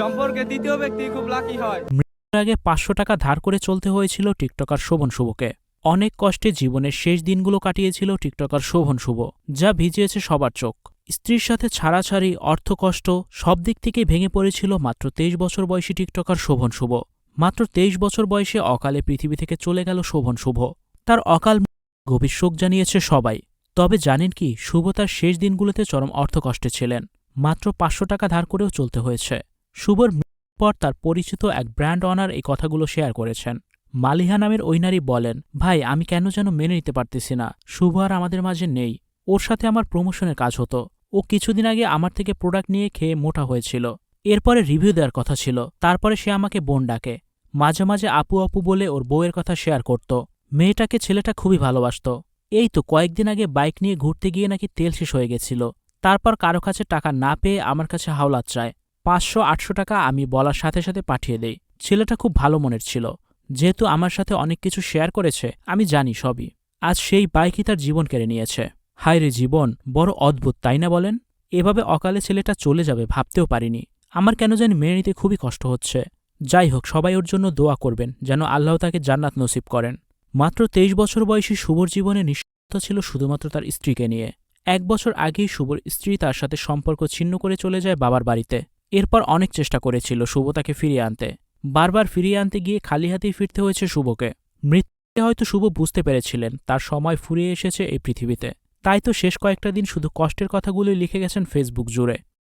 সম্পর্কে দ্বিতীয় ব্যক্তি খুব লাকি হয়। এর আগে পাঁচশো টাকা ধার করে চলতে হয়েছিল টিকটকার শোভন শুভকে। অনেক কষ্টে জীবনের শেষ দিনগুলো কাটিয়েছিল টিকটকার শোভন শুভ, যা ভিজিয়েছে সবার চোখ। স্ত্রীর সাথে ছাড়াছাড়ি, অর্থকষ্ট, সব দিক থেকেই ভেঙে পড়েছিল মাত্র তেইশ বছর বয়সী টিকটকার শোভন শুভ। মাত্র তেইশ বছর বয়সে অকালে পৃথিবী থেকে চলে গেল শোভন শুভ। তার অকাল গভীর শোক জানিয়েছে সবাই। তবে জানেন কি, শুভ তার শেষ দিনগুলোতে চরম অর্থকষ্টে ছিলেন। মাত্র পাঁচশো টাকা ধার করেও চলতে হয়েছে। শুভর পর তার পরিচিত এক ব্র্যান্ড অনার এই কথাগুলো শেয়ার করেছেন। মালিহা নামের ওই নারী বলেন, ভাই, আমি কেন যেন মেনে নিতে পারতেছি না। শুভ আর আমাদের মাঝে নেই। ওর সাথে আমার প্রমোশনের কাজ হতো। ও কিছুদিন আগে আমার থেকে প্রোডাক্ট নিয়ে খেয়ে মোটা হয়েছিল। এরপরে রিভিউ দেওয়ার কথা ছিল। তারপরে সে আমাকে বোন ডাকে। মাঝে মাঝে আপু আপু বলে ওর বউয়ের কথা শেয়ার করত। মেয়েটাকে ছেলেটা খুবই ভালোবাসত। এই তো কয়েকদিন আগে বাইক নিয়ে ঘুরতে গিয়ে নাকি তেল শেষ হয়ে গেছিল। তারপর কারও কাছে টাকা না পেয়ে আমার কাছে হাওলাত চায়। পাঁচশো, আটশো টাকা আমি বলার সাথে সাথে পাঠিয়ে দেই। ছেলেটা খুব ভালো মনের ছিল। যেহেতু আমার সাথে অনেক কিছু শেয়ার করেছে, আমি জানি সবই। আজ সেই বাইকই তার জীবন কেড়ে নিয়েছে। হায় রে জীবন, বড় অদ্ভুত, তাই না বলেন? এভাবে অকালে ছেলেটা চলে যাবে ভাবতেও পারিনি। আমার কেন জানি মেনে নিতে খুবই কষ্ট হচ্ছে। যাই হোক, সবাই ওর জন্য দোয়া করবেন, যেন আল্লাহ তাকে জান্নাত নসিব করেন। মাত্র তেইশ বছর বয়সী শুভর জীবনে নিশ্চয়তা ছিল শুধুমাত্র তার স্ত্রীকে নিয়ে। এক বছর আগেই শুভর স্ত্রী তার সাথে সম্পর্ক ছিন্ন করে চলে যায় বাবার বাড়িতে। এরপর অনেক চেষ্টা করেছিল শুভ তাকে ফিরিয়ে আনতে। বারবার ফিরিয়ে আনতে গিয়ে খালি হাতেই ফিরতে হয়েছে শুভকে। মৃত্যুকে হয়তো শুভ বুঝতে পেরেছিলেন, তার সময় ফুরিয়ে এসেছে এই পৃথিবীতে। তাই তো শেষ কয়েকটা দিন শুধু কষ্টের কথাগুলোই লিখে গেছেন ফেসবুক জুড়ে।